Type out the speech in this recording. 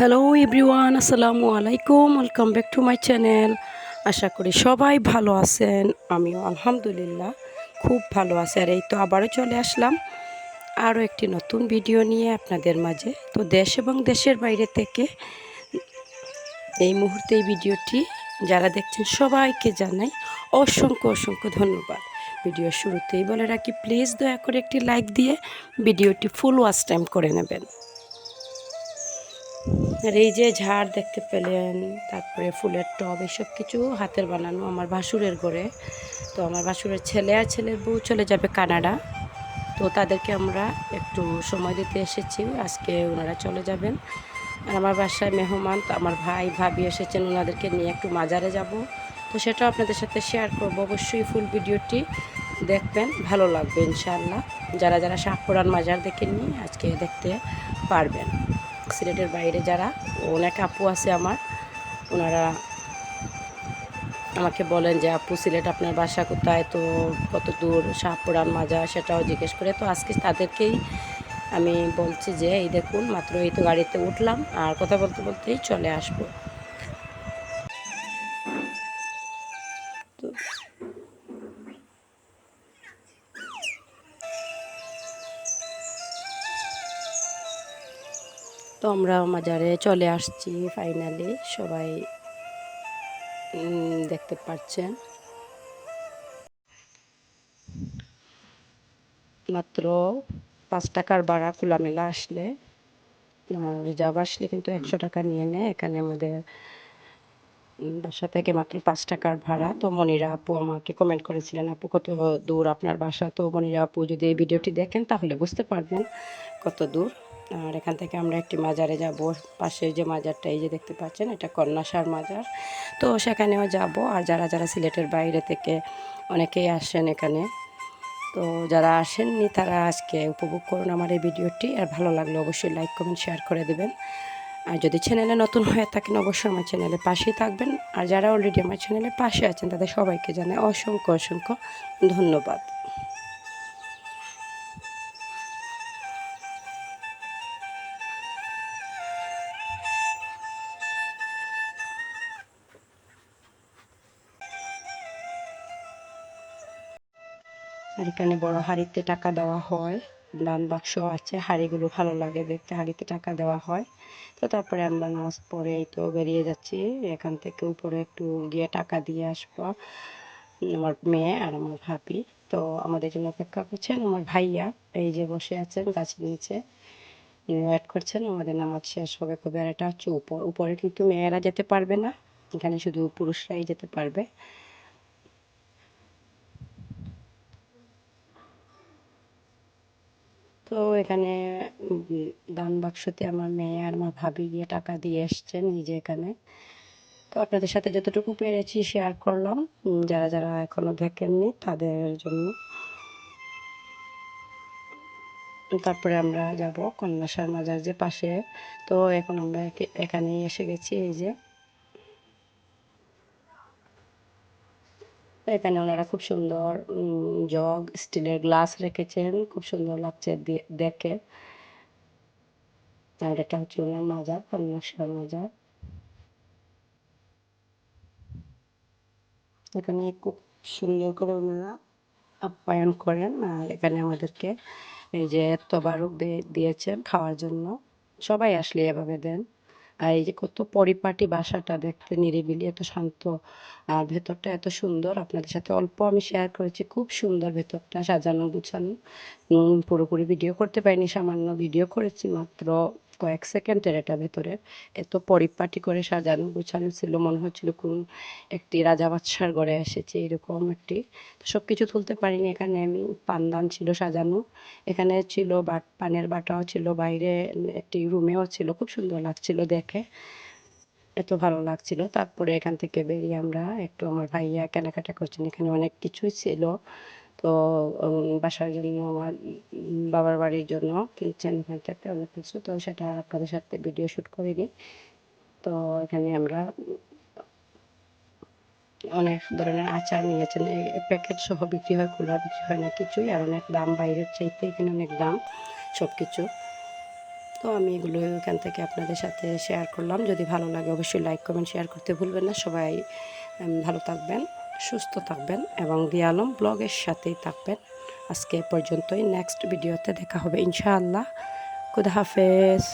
Hello everyone আসসালামু আলাইকুম welcome back to my channel আশা করি সবাই ভালো আছেন। আমিও আলহামদুলিল্লাহ খুব ভালো আছি। আর এই তো আবারও চলে আসলাম আরও একটি নতুন ভিডিও নিয়ে আপনাদের মাঝে। তো দেশ এবং দেশের বাইরে থেকে এই মুহূর্তে এই ভিডিওটি যারা দেখছেন সবাইকে জানাই অসংখ্য অসংখ্য ধন্যবাদ। ভিডিও শুরুতেই বলে রাখি প্লিজ দয়া করে একটি লাইক দিয়ে ভিডিওটি ফুল ওয়াচ টাইম করে নেবেন। আর এই যে ঝাড় দেখতে পেলেন, তারপরে ফুলের টব, এসব কিছু হাতের বানানো আমার ভাসুরের ঘরে। তো আমার ভাসুরের ছেলে আর ছেলের বউ চলে যাবে কানাডা। তো তাদেরকে আমরা একটু সময় দিতে এসেছি, আজকে ওনারা চলে যাবেন। আর আমার বাসায় মেহমান, তো আমার ভাই, ভাবি এসেছেন, ওনাদেরকে নিয়ে একটু মাজারে যাব। তো সেটাও আপনাদের সাথে শেয়ার করব, অবশ্যই ফুল ভিডিওটি দেখবেন, ভালো লাগবে ইনশাআল্লাহ। যারা যারা শাহপুরান মাজার দেখে নিয়ে আজকে দেখতে পারবেন। সিলেটের বাইরে যারা, অনেক আপু আছে আমার, ওনারা আমাকে বলেন যে, আপু, সিলেট আপনার বাসা কোথায়? তো কত দূর? শাহপুরান মাজা সেটাও জিজ্ঞেস করে। তো আজকে তাদেরকেই আমি বলছি যে, এই দেখুন, মাত্র এই তো গাড়িতে উঠলাম, আর কথা বলতে বলতেই চলে আসব। তো আমরা মাজারে চলে আসছি ফাইনালি সবাই দেখতে পাচ্ছেন মাত্র পাঁচ টাকার ভাড়া খোলামেলা আসলে রিজার্ভ আসলে কিন্তু একশো টাকা নিয়ে নেয়, এখানে আমাদের বাসা থেকে মাত্র পাঁচ টাকার ভাড়া। তো মনিরা আপু আমাকে কমেন্ট করেছিলেন, আপু, কত দূর আপনার বাসা? তো মনিরা আপু যদি এই ভিডিওটি দেখেন তাহলে বুঝতে পারবেন কত দূর। আর এখান থেকে আমরা একটি মাজারে যাব। পাশে যে মাজারটা, এই যে দেখতে পাচ্ছেন, এটা কন্যাসার মাজার। তো সেখানেও যাব। আর যারা যারা সিলেটের বাইরে থেকে অনেকেই আসেন এখানে, তো যারা আসেননি, তারা আজকে উপভোগ করুন আমার এই ভিডিওটি। আর ভালো লাগলে অবশ্যই লাইক, কমেন্ট, শেয়ার করে দেবেন। আর যদি চ্যানেলে নতুন হয়ে থাকেন, অবশ্যই আমার চ্যানেলের পাশেই থাকবেন। আর যারা অলরেডি আমার চ্যানেলের পাশে আছেন, তাদের সবাইকে জানাই অসংখ্য অসংখ্য ধন্যবাদ। আর এখানে বড় হাঁড়িতে টাকা দেওয়া হয়। দান বাক্স আছে, হাঁড়িগুলো ভালো লাগে দেখতে, হাঁড়িতে টাকা দেওয়া হয়। তো তারপরে আমরা নামাজ এই তো বেরিয়ে যাচ্ছি। এখান থেকে উপরে একটু গিয়ে টাকা দিয়ে আসব। আমার মেয়ে আর আমার ভাবি। তো আমাদের জন্য অপেক্ষা করছেন আমার ভাইয়া। এই যে বসে আছেন গাছের নিচে। ওয়েট করছেন, আমাদের নামাজ শেষ হবে আর এটা হচ্ছে উপর। উপরে কিন্তু মেয়েরা যেতে পারবে না। এখানে শুধু পুরুষরাই যেতে পারবে। তো এখানে দান বাক্সতে আমার মেয়ে আর আমার ভাবি গিয়ে টাকা দিয়ে এসছেন নিজে এখানে। তো আপনাদের সাথে যতটুকু পেরেছি শেয়ার করলাম যারা যারা এখনও দেখেননি তাদের জন্য। তারপরে আমরা যাব কন্যাসার মাজার যে পাশে। তো এখন আমরা এখানেই এসে গেছি, এই যে। এখানে ওনারা খুব সুন্দর জগ, স্টিলের গ্লাস রেখেছেন, খুব সুন্দর লাগছে দেখে। আর এটা হচ্ছে ওনার মাজার কন্যাসার মাজার। এখানে খুব সুন্দর করে ওনারা আপ্যায়ন করেন, আর এখানে আমাদেরকে এই যে তবারক দিয়ে, দিয়েছেন খাওয়ার জন্য। সবাই আসলে এভাবে দেন। আর এই যে কত পরিপাটি বাসাটা দেখতে নিরিবিলি, এত শান্ত, আর ভেতরটা এত সুন্দর। আপনাদের সাথে অল্প আমি শেয়ার করেছি, খুব সুন্দর ভেতরটা, সাজানো, গুছানো। পুরোপুরি ভিডিও করতে পারিনি, সামান্য ভিডিও করেছি মাত্র। কয়েক সেকেন্ডের এটা ভেতরে। এত পরিপাটি করে সাজানো গুছানো ছিল, মনে হচ্ছিল কোন একটি রাজা বাদশার ঘরে এসেছে, এরকম একটি। সব কিছু তুলতে পারিনি, এখানে আমি পানদান ছিল সাজানো। এখানে ছিল বাট, পানের বাটাও ছিল, বাইরে একটি রুমেও ছিল, খুব সুন্দর লাগছিল দেখে। এত ভালো লাগছিল। তারপরে এখান থেকে বেরিয়ে আমরা একটু আমার ভাইয়া কেনাকাটা করছেন, এখানে অনেক কিছুই ছিল। তো বাসার জন্য আমার বাবার বাড়ির জন্য কিনছেন এখান থেকে অনেক কিছু তো সেটা আপনাদের সাথে ভিডিও শ্যুট করিনি তো এখানে আমরা অনেক ধরনের আচার নিয়েছেন। প্যাকেট সহ বিক্রি হয়, খোলা বিক্রি হয় না কিছুই, আর অনেক দাম, বাইরের চাইতে এখানে অনেক দাম সব কিছু তো আমি এগুলো এখান থেকে আপনাদের সাথে শেয়ার করলাম। যদি ভালো লাগে অবশ্যই লাইক কমেন্ট শেয়ার করতে ভুলবেন না। সবাই ভালো থাকবেন। সুস্থ থাকবেন এবং দিয়ালম ব্লগের সাথেই থাকবেন। আজকে পর্যন্তই। নেক্সট ভিডিওতে দেখা হবে ইনশাআল্লাহ। খুদা হাফেজ।